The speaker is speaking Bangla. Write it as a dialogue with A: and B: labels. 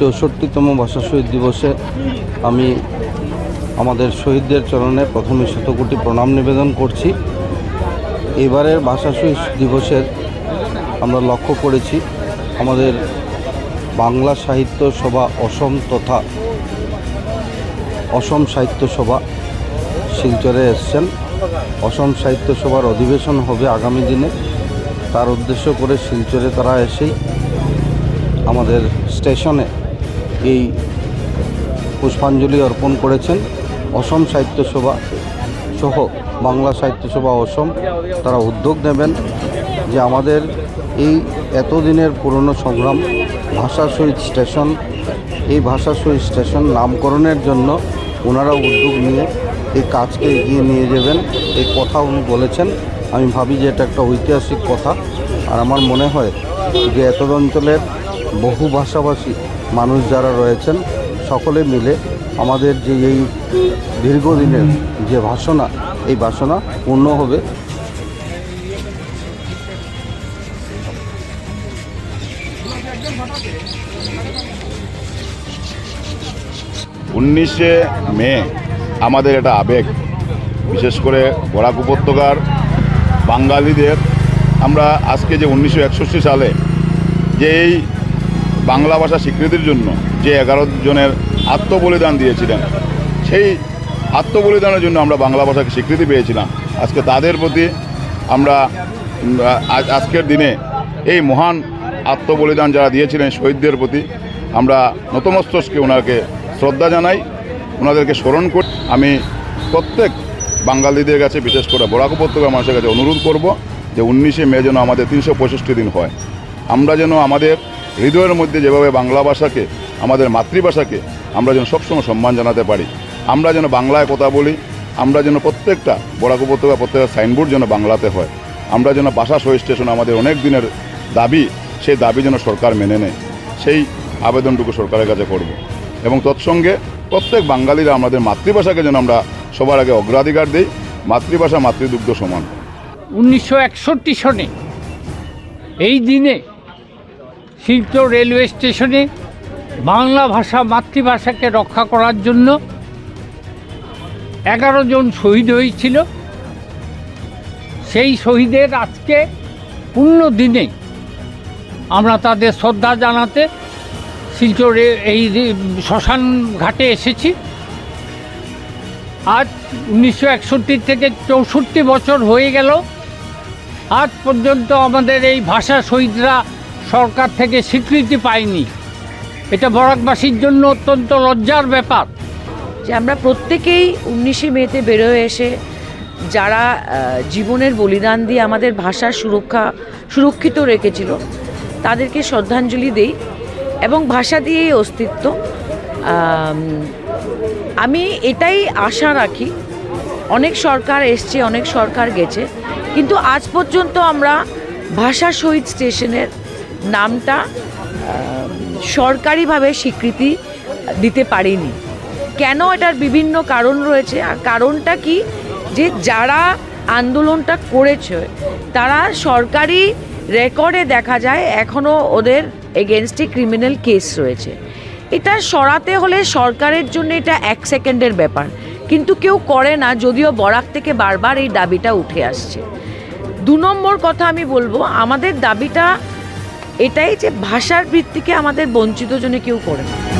A: চৌষট্টিতম ভাষা শহীদ দিবসে আমি আমাদের শহীদদের চরণে প্রথমে শতকোটি প্রণাম নিবেদন করছি। এবারের ভাষা শহীদ দিবসের আমরা লক্ষ্য করেছি, আমাদের বাংলা সাহিত্য সভা অসম তথা অসম সাহিত্য সভা শিলচরে এসছেন। অসম সাহিত্য সভার অধিবেশন হবে আগামী দিনে। তার উদ্দেশ্য করে শিলচরে তারা এসেই আমাদের স্টেশনে এই পুষ্পাঞ্জলি অর্পণ করেছেন। অসম সাহিত্য সভা সহ বাংলা সাহিত্য সভা অসম তারা উদ্যোগ নেবেন যে আমাদের এই এতদিনের পুরনো সংগ্রাম ভাষা শহীদ স্টেশন, এই ভাষা শহীদ স্টেশন নামকরণের জন্য ওনারা উদ্যোগ নিয়ে এই কাজকে এগিয়ে নিয়ে যাবেন। এই কথা উনি বলেছেন। আমি ভাবি যে এটা একটা ঐতিহাসিক কথা। আর আমার মনে হয় যে এত অঞ্চলের বহু ভাষাভাষী মানুষ যারা রয়েছেন, সকলে মিলে আমাদের যে এই দীর্ঘদিনের যে ভাষণা, এই বাসনা পূর্ণ হবে।
B: উনিশে মে আমাদের এটা আবেগ, বিশেষ করে বরাক উপত্যকার বাঙালিদের। আমরা আজকে যে উনিশশো একষট্টি সালে যে এই বাংলা ভাষা স্বীকৃতির জন্য যে এগারো জনের আত্মবলিদান দিয়েছিলেন, সেই আত্মবলিদানের জন্য আমরা বাংলা ভাষাকে স্বীকৃতি পেয়েছিলাম। আজকে তাদের প্রতি আমরা আজ- আজকের দিনে এই মহান আত্মবলিদান যারা দিয়েছিলেন শহীদদের প্রতি, আমরা নতমস্তকে ওনাকে শ্রদ্ধা জানাই ওনাদেরকে স্মরণ করি, আমি প্রত্যেক বাঙালিদের কাছে, বিশেষ করে বরাক উপত্যকার মানুষের কাছে অনুরোধ করব যে উনিশে মে যেন আমাদের তিনশো পঁয়ষট্টি দিন হয়। আমরা যেন আমাদের হৃদয়ের মধ্যে যেভাবে বাংলা ভাষাকে, আমাদের মাতৃভাষাকে আমরা যেন সবসময় সম্মান জানাতে পারি, আমরা যেন বাংলায় কথা বলি, আমরা যেন প্রত্যেকটা বরাক উপত্যকা, প্রত্যেকটা সাইনবোর্ড যেন বাংলাতে হয়, আমরা যেন শহীদ স্টেশন আমাদের অনেক দিনের দাবি, সেই দাবি যেন সরকার মেনে নেয়, সেই আবেদনটুকু সরকারের কাছে করব। এবং তৎসঙ্গে প্রত্যেক বাঙালিরা আমাদের মাতৃভাষাকে যেন আমরা সবার আগে অগ্রাধিকার দিই, মাতৃভাষা, মাতৃদুগ্ধ সমান।
C: উনিশশো একষট্টি সনে এই দিনে শিলচর রেলওয়ে স্টেশনে বাংলা ভাষা মাতৃভাষাকে রক্ষা করার জন্য এগারো জন শহীদ হয়েছিল। সেই শহীদের আজকে পূর্ণ দিনে আমরা তাদের শ্রদ্ধা জানাতে শিলচরে এই শ্মশান ঘাটে এসেছি। আজ উনিশশো একষট্টি থেকে চৌষট্টি বছর হয়ে গেল। আজ পর্যন্ত আমাদের এই ভাষা শহীদরা সরকার থেকে স্বীকৃতি পায়নি এটা বরাকবাসীর জন্য অত্যন্ত লজ্জার ব্যাপার।
D: যে আমরা প্রত্যেকেই উনিশে মেতে বেরোয় এসে যারা জীবনের বলিদান দিয়ে আমাদের ভাষার সুরক্ষা, সুরক্ষিত রেখেছিল, তাদেরকে শ্রদ্ধাঞ্জলি দেই এবং ভাষা দিয়েই অস্তিত্ব। আমি এটাই আশা রাখি, অনেক সরকার এসছে, অনেক সরকার গেছে, কিন্তু আজ পর্যন্ত আমরা ভাষা শহীদ স্টেশনের নামটা সরকারিভাবে স্বীকৃতি দিতে পারিনি। কেন এটার বিভিন্ন কারণ রয়েছে? আর কারণটা কি? যে যারা আন্দোলনটা করেছে, তারা সরকারি রেকর্ডে দেখা যায় এখনও ওদের এগেনস্টে ক্রিমিনাল কেস রয়েছে। এটা সরাতে হলে সরকারের জন্য এটা এক সেকেন্ডের ব্যাপার। কিন্তু কেউ করে না, যদিও বরাক থেকে বারবার এই দাবিটা উঠে আসছে। দু নম্বর কথা আমি বলব, আমাদের দাবিটা এটাই যে ভাষার ভিত্তিকে আমাদের বঞ্চিত জনে কেউ করে না।